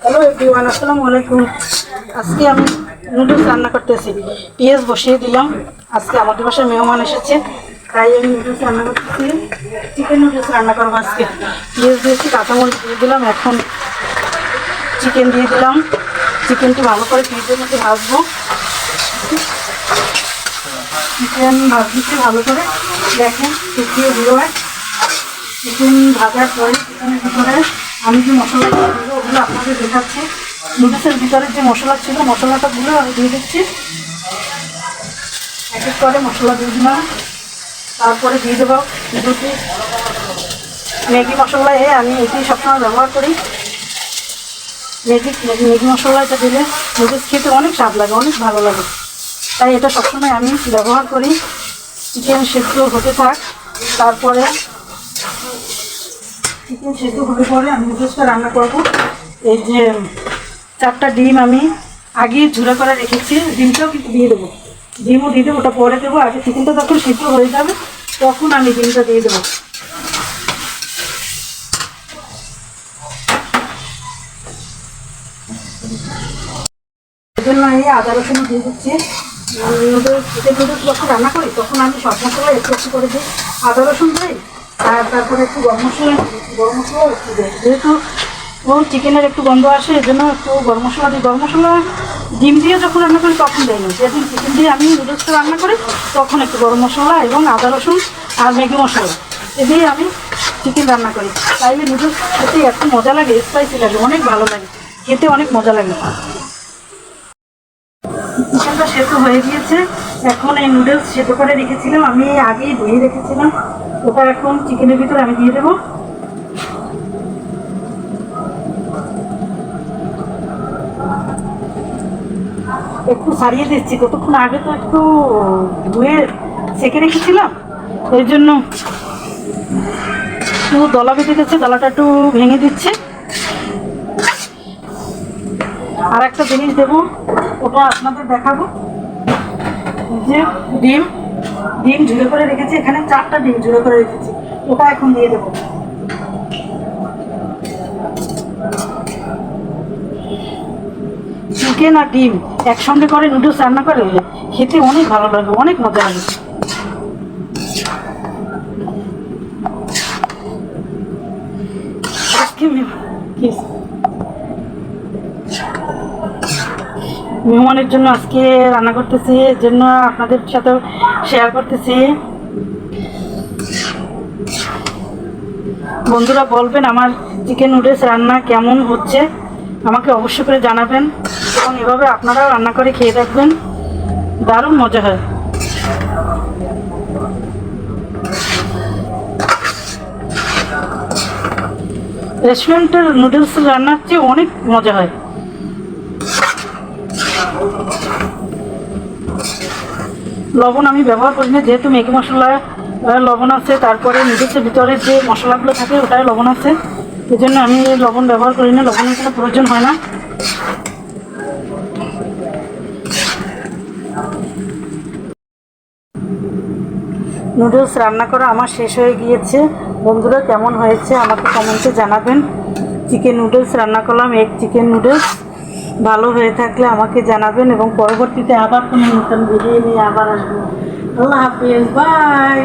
Hello everyone, আসসালামু আলাইকুম। আজকে আমি নুডলস রান্না করতেছি। পেঁয়াজ বসিয়ে দিলাম। আজকে আমাদের বাসায় মেহমান এসেছে, তাই আমি নুডলস রান্না করতেছি। চিকেন নুডলস রান্না করব আজকে। পেঁয়াজ দিয়েছি, কাঁচামরিচ দিয়ে দিলাম, এখন চিকেন দিয়ে দিলাম। চিকেনটি ভালো করে পেঁয়াজের মধ্যে ভাজবো। চিকেন ভাজতেছি ভালো করে দেখেন, শুকিয়ে দিল চিকেন ভাজার পরে চিকেনের ভিতরে আমি যে মশলা ওগুলো আপনাদের দেখাচ্ছি। নুডলসের ভিতরে যে মশলা ছিল, মশলাটা গুলো আমি দিয়ে দিচ্ছি। এক এক করে মশলা দিয়ে দিলাম। তারপরে দিয়ে দেবো দুটি ম্যাগি মশলা। এ, আমি এটি সবসময় ব্যবহার করি। ম্যাগি ম্যাগি মশলা এটা দিলে নুডলস খেতে অনেক স্বাদ লাগে, অনেক ভালো লাগে। তাই এটা সবসময় আমি ব্যবহার করি। চিকেন সেদ্ধ হতে থাক, তারপরে চিকেন সেদ্ধ হয়ে পরে আমি নুডলসটা রান্না করব। এই যে চারটা ডিম আমি আগে ঝুড়া করে রেখেছি। ডিমটাও কিন্তু দিয়ে দেবো। ডিমও দিয়ে দেবো, ওটা পরে দেবো। আগে চিকেনটা যখন সেদ্ধ হয়ে যাবে, তখন আমি ডিমটা দিয়ে দেবো। জন্য আমি আদা রসুন দিয়ে দিচ্ছি। নুডলস যখন রান্না করি, তখন আমি সব মশলা একটু একটু করে দিই। আদা রসুন দিই আর তারপরে একটু গরম মশলা গরম মশলাও একটু দিই। যেহেতু ও চিকেনের একটু গন্ধ আসে এর জন্য একটু গরম মশলা দিই। গরম মশলা ডিম দিয়ে যখন রান্না করি, তখন দেয় না। যেদিন চিকেন দিয়ে আমি নুডলসটা রান্না করি, তখন একটু গরম মশলা এবং আদা, রসুন আর ম্যাগি মশলা এ দিয়ে আমি চিকেন রান্না করি। তাই নুডলস খেতে এত মজা লাগে স্পাইসি লাগে, অনেক ভালো লাগে। খেতে অনেক মজা লাগে। চিকেনটা সেদ্ধ হয়ে গিয়েছে। এখন এই নুডলস সেদ্ধ করে রেখেছিলাম। আমি আগেই ধুয়ে রেখেছিলাম। ওটা এখন চিকেনের ভিতরে আমি দিয়ে দেবো। একটু সারিয়ে দিচ্ছি, কতক্ষণ আগে তো একটু ধুয়ে সেকে রেখেছিলাম এর জন্য একটু দলা বেঁধে গেছে দলাটা একটু ভেঙে দিচ্ছে। আর একটা জিনিস দেবো, ওটা আপনাদের দেখাবো। যে ডিম। ডিম ঝুড়ে করে রেখেছি, এখানে চারটা ডিম ঝুড়ে করে রেখেছি। ওটা এখন দিয়ে দেবো। চিকেন আর ডিম একসঙ্গে করে নুডলস রান্না করে খেতে অনেক ভালো লাগে, অনেক মজা লাগে। আজকে মে- কি মেহমানের জন্য আজকে রান্না করতেছি, এর জন্য আপনাদের সাথে শেয়ার করতেছি। বন্ধুরা বলবেন আমার চিকেন নুডলস রান্না কেমন হচ্ছে? আমাকে অবশ্যই করে জানাবেন এবং এভাবে আপনারাও রান্না করে খেয়ে দেখবেন। দারুণ মজা হয়। রেস্টুরেন্টের নুডলস রান্নার চেয়ে অনেক মজা হয়। লবণ আমি ব্যবহার করি না, যেহেতু ম্যাগি মশলা লবণ আছে, তারপরে নুডলসের ভিতরে যে মশলাগুলো থাকে ওটাই লবণ আছে। এই জন্য আমি লবণ ব্যবহার করি না, লবণের কোনো প্রয়োজন হয় না। নুডলস রান্না করা আমার শেষ হয়ে গিয়েছে। বন্ধুরা, কেমন হয়েছে আমাকে কমেন্টে জানাবেন। চিকেন নুডলস রান্না করলাম এক চিকেন নুডলস ভালো হয়ে থাকলে আমাকে জানাবেন এবং পরবর্তীতে আবার কোনো নতুন ভিডিও নিয়ে আবার আসব। আল্লাহ হাফিজ বাই